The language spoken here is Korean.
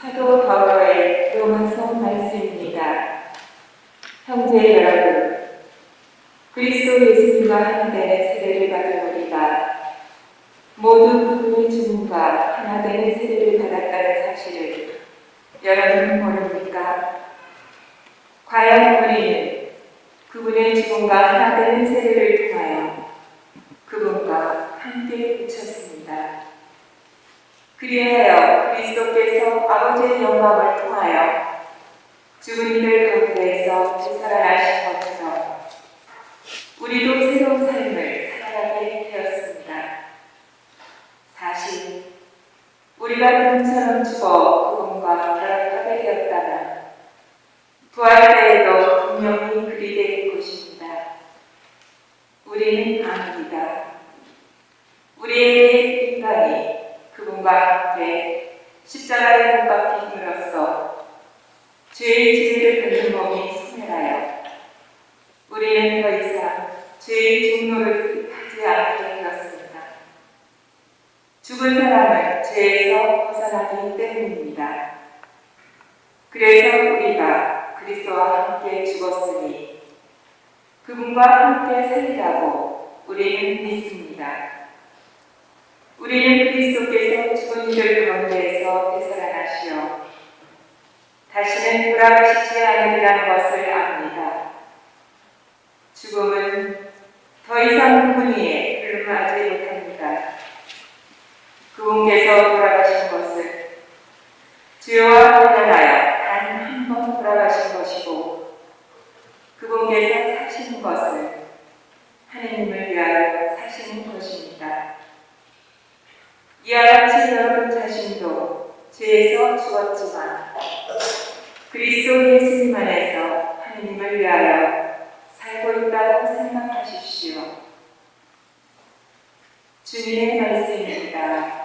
사도 바울의 로마서 말씀입니다. 형제 여러분, 그리스도 예수님과 하나 되는 세례를 받은 우리가 모두 그분의 죽음과 하나 되는 세례를 받았다는 사실을 여러분은 모릅니까? 과연 우리는 그분의 죽음과 하나 되는 세례를 통하여 그분과 함께 붙였습니다. 그리하여 그리스도께서 아버지의 영광을 통하여 죽은 이들 가운데에서 되살아나신 것처럼 우리도 새로운 삶을 살아가게 되었습니다. 사실 우리가 그분처럼 죽어 그분과 결합하게 되었다면 부활 때에도 분명히 그리 될 것입니다. 우리는 압니다. 우리의 그분과 함께 십자가에 못 박힘으로써 죄의 지배를 받는 몸이 소멸하여 우리는 더 이상 죄의 중노를 하지 않게 되었습니다. 죽은 사람은 죄에서 벗어나기 때문입니다. 그래서 우리가 그리스도와 함께 죽었으니 그분과 함께 살리라고 우리는 믿습니다. 우리는 그리스도께서 죽은 이들 가운데에서 되살아나시어 다시는 돌아가시지 않으리라는 것을 압니다. 죽음은 더 이상 그분 위에 불름하지 못합니다. 그분께서 돌아가신 것은 죄와 관련하여 단 한 번 돌아가신 것이고 그분께서 사시는 것은 하느님을 위하여 사시는 것입니다. 같이 여러분 자신도 죄에서 죽었지만 그리스도 예수님 안에서 하느님을 위하여 살고 있다고 생각하십시오. 주님의 말씀입니다.